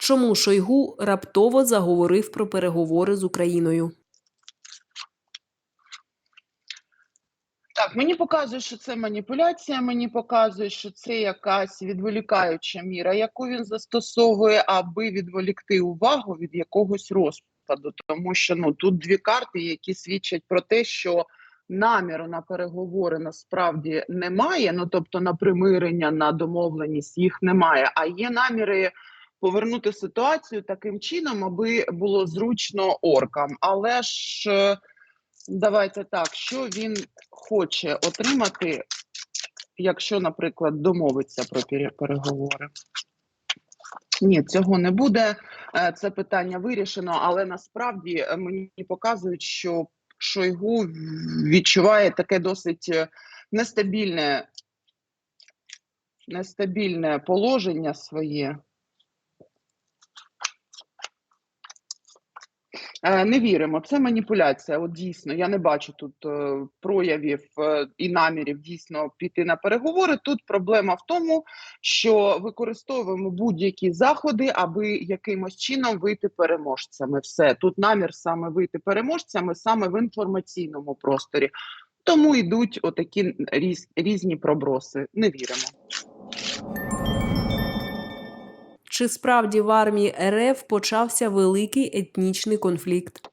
Чому Шойгу раптово заговорив про переговори з Україною? Так, мені показує, що це маніпуляція. Мені показує, що це якась відволікаюча міра, яку він застосовує, аби відволікти увагу від якогось розпаду. Тому що ну тут дві карти, які свідчать про те, що наміру на переговори насправді немає. Ну тобто на примирення, на домовленість їх немає. А є наміри повернути ситуацію таким чином, аби було зручно оркам. Але ж е, давайте так, що він хоче отримати, якщо, наприклад, домовиться про переговори. Ні, цього не буде. Е, Це питання вирішено, але насправді е, мені показують, що Шойгу відчуває таке досить нестабільне, нестабільне положення своє. Не віримо, це маніпуляція. От дійсно, я не бачу тут е, проявів е, і намірів дійсно піти на переговори. Тут проблема в тому, що використовуємо будь-які заходи, аби якимось чином вийти переможцями. Все тут намір саме вийти переможцями саме в інформаційному просторі. Тому йдуть отакі різ, різні проброси. Не віримо. Чи справді в армії РФ почався великий етнічний конфлікт?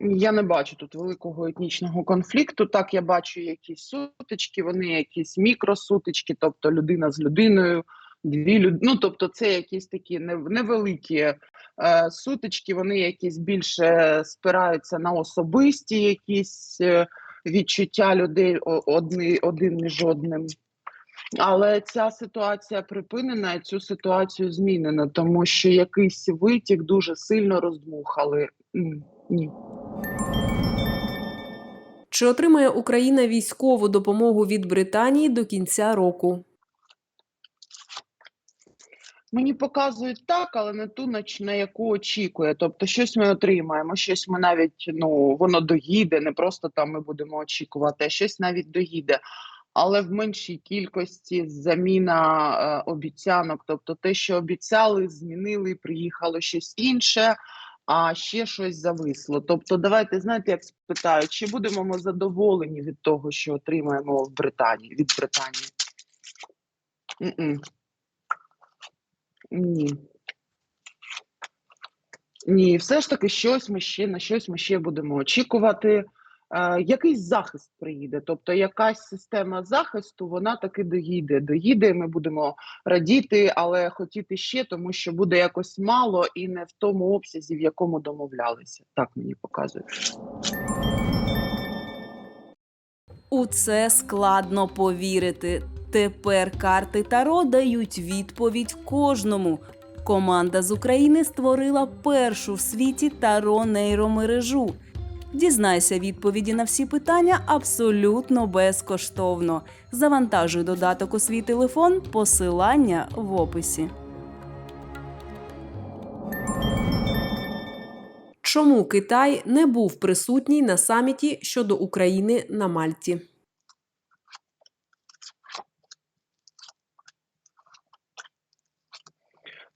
Я не бачу тут великого етнічного конфлікту. Так, я бачу якісь сутички, вони якісь мікросутички, тобто людина з людиною, дві люд... Ну, тобто, це якісь такі невеликі е, сутички, вони якісь більше спираються на особисті якісь е, відчуття людей о- одни, один між одним. Але ця ситуація припинена і цю ситуацію змінено, тому що якийсь витік дуже сильно роздмухали. Ні. Чи отримає Україна військову допомогу від Британії до кінця року? Мені показують так, але не ту, на, на яку очікує. Тобто, щось ми отримаємо, щось ми навіть ну воно доїде, не просто там ми будемо очікувати, а щось навіть доїде. Але в меншій кількості заміна е, обіцянок, тобто те, що обіцяли, змінили, приїхало щось інше, а ще щось зависло. Тобто, давайте знаєте, як спитаю, чи будемо ми задоволені від того, що отримаємо в Британії від Британії? Ні. Ні, все ж таки щось ми ще на щось ми ще будемо очікувати. Е, якийсь захист приїде, тобто якась система захисту, вона таки доїде. Доїде, ми будемо радіти, але хотіти ще, тому що буде якось мало і не в тому обсязі, в якому домовлялися. Так мені показує. У це складно повірити. Тепер карти Таро дають відповідь кожному. Команда з України створила першу в світі Таро нейромережу. Дізнайся відповіді на всі питання абсолютно безкоштовно. Завантажуй додаток у свій телефон, посилання в описі. Чому Китай не був присутній на саміті щодо України на Мальті?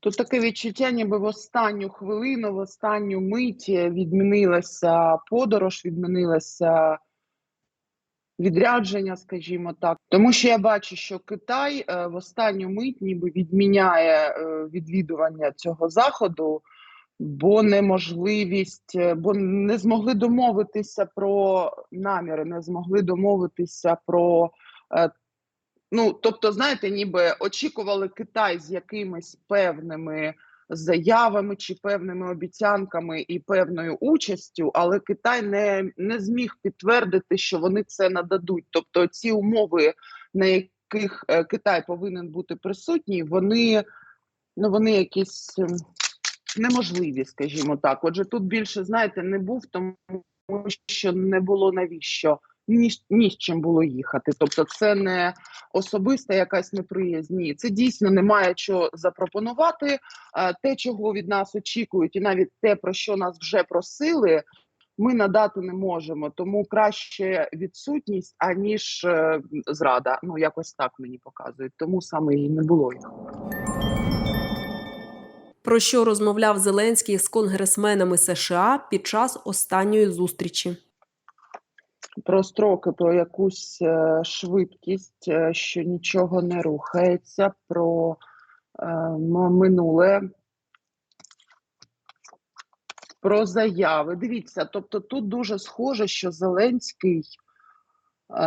Тут таке відчуття, ніби в останню хвилину, в останню мить відмінилася подорож, відмінилася відрядження, скажімо так. Тому що я бачу, що Китай е, в останню мить ніби відміняє е, відвідування цього заходу, бо неможливість, е, бо не змогли домовитися про наміри, не змогли домовитися про. Ну, тобто, знаєте, ніби очікували Китай з якимись певними заявами чи певними обіцянками і певною участю, але Китай не, не зміг підтвердити, що вони це нададуть. Тобто, ці умови, на яких е, Китай повинен бути присутній, вони, ну, вони якісь ем, неможливі, скажімо так. Отже, тут більше знаєте, не був, тому що не було навіщо. Ні, з- ні з чим було їхати. Тобто, це не особиста якась неприязнь. Ні, це дійсно немає що запропонувати. А, Те, чого від нас очікують, і навіть те, про що нас вже просили, ми надати не можемо. Тому краще відсутність, аніж е, зрада. Ну якось так мені показують. Тому саме і не було. Про що розмовляв Зеленський з конгресменами США під час останньої зустрічі? Про строки, про якусь е, швидкість, е, що нічого не рухається, про е, минуле, про заяви. Дивіться, тобто тут дуже схоже, що Зеленський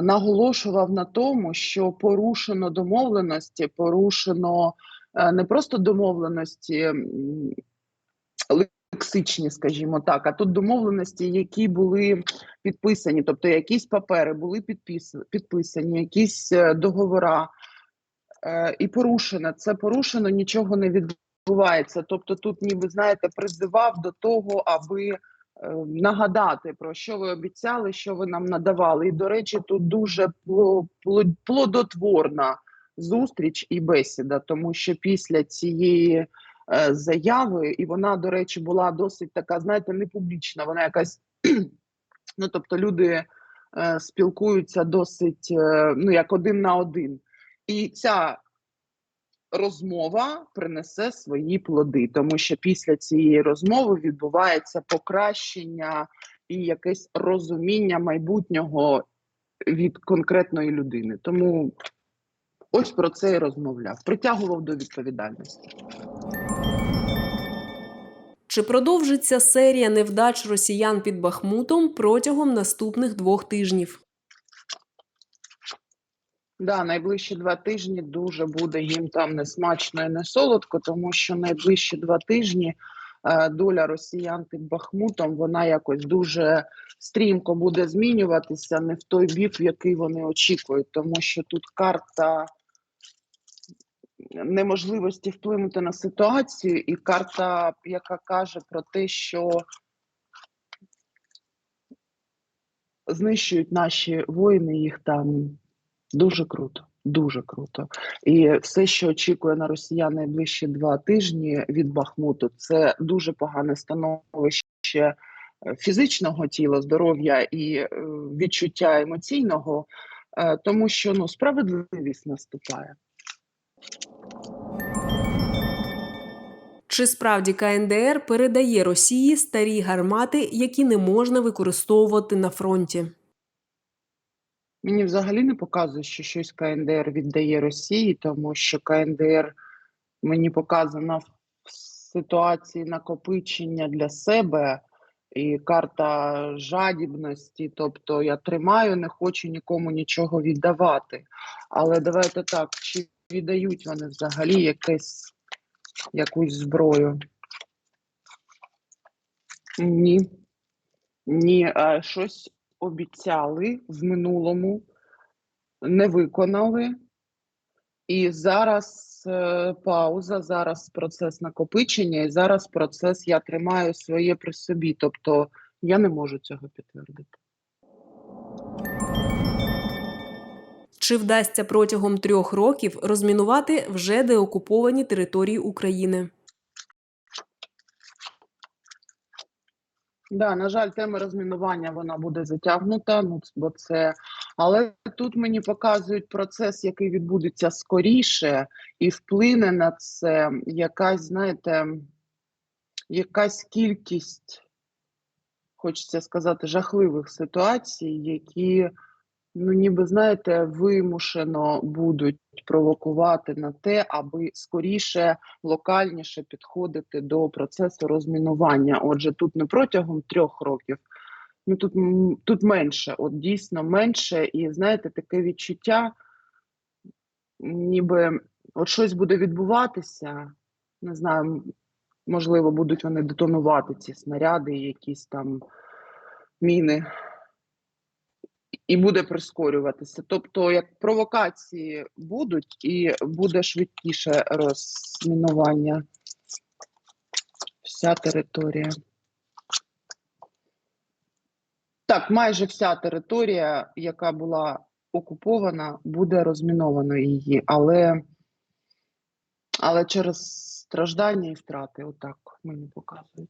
наголошував на тому, що порушено домовленості, порушено не просто домовленості. М, Лексичні, скажімо так, а тут домовленості, які були підписані, тобто якісь папери були підпис, підписані, якісь е, договора, е, і порушено. Це порушено, нічого не відбувається. Тобто, тут, ніби знаєте, призивав до того, аби е, нагадати про що ви обіцяли, що ви нам надавали. І, до речі, тут дуже пло- пло- плодотворна зустріч і бесіда, тому що після цієї заяви, і вона, до речі, була досить така, знаєте, не публічна. Вона якась, ну тобто, люди е, спілкуються досить, е, ну як один на один. І ця розмова принесе свої плоди, тому що після цієї розмови відбувається покращення і якесь розуміння майбутнього від конкретної людини. Тому ось про це і розмовляв. Притягував до відповідальності. Чи продовжиться серія невдач росіян під Бахмутом протягом наступних двох тижнів? Да, найближчі два тижні дуже буде їм там не смачно і не солодко, тому що найближчі два тижні е, доля росіян під Бахмутом вона якось дуже стрімко буде змінюватися не в той бік, в який вони очікують, тому що тут карта неможливості вплинути на ситуацію, і карта, яка каже про те, що знищують наші воїни, їх там дуже круто. Дуже круто, і все, що очікує на росіян найближчі два тижні від Бахмуту, це дуже погане становище фізичного тіла, здоров'я і е, відчуття емоційного, е, тому що ну справедливість наступає. Чи справді КНДР передає Росії старі гармати, які не можна використовувати на фронті? Мені взагалі не показує, що щось КНДР віддає Росії, тому що КНДР мені показана в ситуації накопичення для себе і карта жадібності. Тобто я тримаю, не хочу нікому нічого віддавати. Але давайте так, чи віддають вони взагалі якесь, якусь зброю? Ні. Ні, а щось обіцяли в минулому, не виконали. І зараз е, пауза, зараз процес накопичення, і зараз процес я тримаю своє при собі. Тобто я не можу цього підтвердити. Чи вдасться протягом трьох років розмінувати вже деокуповані території України? Да, на жаль, тема розмінування вона буде затягнута. Ну бо це, але тут мені показують процес, який відбудеться скоріше, і вплине на це якась, знаєте, якась кількість, хочеться сказати, жахливих ситуацій, які, ну ніби знаєте, вимушено будуть провокувати на те, аби скоріше локальніше підходити до процесу розмінування. Отже, тут не протягом трьох років, ну тут, тут менше, от дійсно менше, і знаєте, таке відчуття, ніби от щось буде відбуватися, не знаю, можливо, будуть вони детонувати ці снаряди, якісь там міни. І буде прискорюватися. Тобто, як провокації будуть, і буде швидкіше розмінування вся територія. Так, майже вся територія, яка була окупована, буде розміновано її, але, але через страждання і втрати, отак мені показують.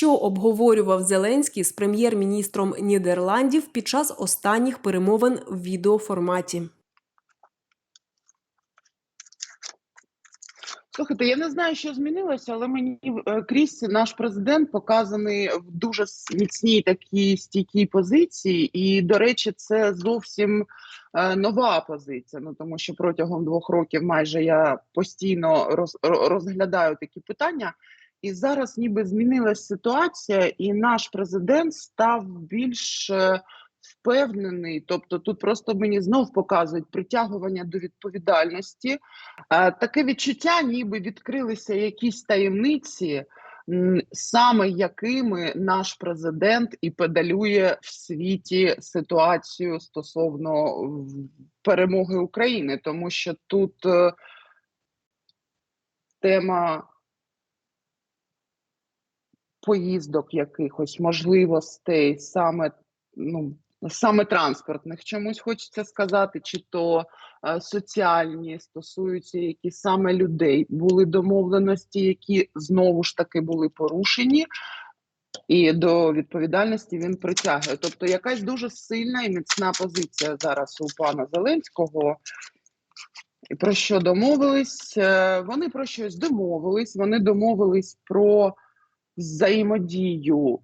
Що обговорював Зеленський з прем'єр-міністром Нідерландів під час останніх перемовин в відеоформаті? Слухайте, я не знаю, що змінилося, але мені е, крізь наш президент показаний в дуже міцній такій стійкій позиції, і до речі, це зовсім е, нова позиція. Ну тому що протягом двох років майже я постійно роз, розглядаю такі питання. І зараз ніби змінилася ситуація, і наш президент став більш е, впевнений. Тобто, тут просто мені знов показують притягування до відповідальності. Е, Таке відчуття, ніби відкрилися якісь таємниці, саме якими наш президент і педалює в світі ситуацію стосовно перемоги України, тому що тут е, тема поїздок якихось, можливостей, саме, ну, саме транспортних чомусь хочеться сказати, чи то е, соціальні, стосуються які саме людей. Були домовленості, які знову ж таки були порушені. І до відповідальності він притягує. Тобто якась дуже сильна і міцна позиція зараз у пана Зеленського. Про що домовились? Е, Вони про щось домовились. Вони домовились про взаємодію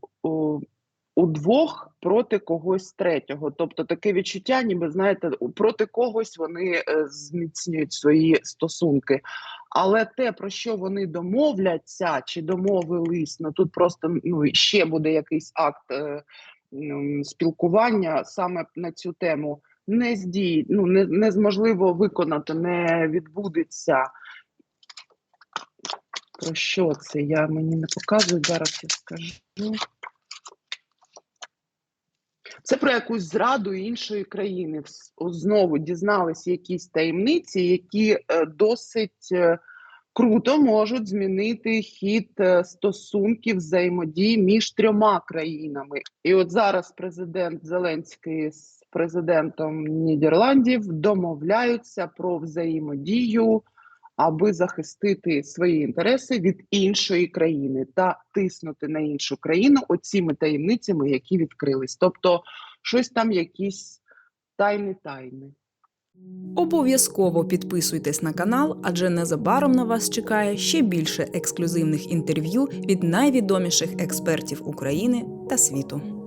удвох проти когось третього. Тобто таке відчуття, ніби знаєте, проти когось вони е, зміцнюють свої стосунки. Але те, про що вони домовляться чи домовились, ну тут просто ну ще буде якийсь акт е, спілкування саме на цю тему. Не здій, ну не, незможливо виконати, не відбудеться. Про що це? Я мені не показують, зараз я скажу. Це про якусь зраду іншої країни. Знову дізналися якісь таємниці, які е, досить е, круто можуть змінити хід е, стосунків взаємодії між трьома країнами. І от зараз президент Зеленський з президентом Нідерландів домовляються про взаємодію аби захистити свої інтереси від іншої країни та тиснути на іншу країну оціми таємницями, які відкрились. Тобто, щось там, якісь тайни тайни. Обов'язково підписуйтесь на канал, адже незабаром на вас чекає ще більше ексклюзивних інтерв'ю від найвідоміших експертів України та світу.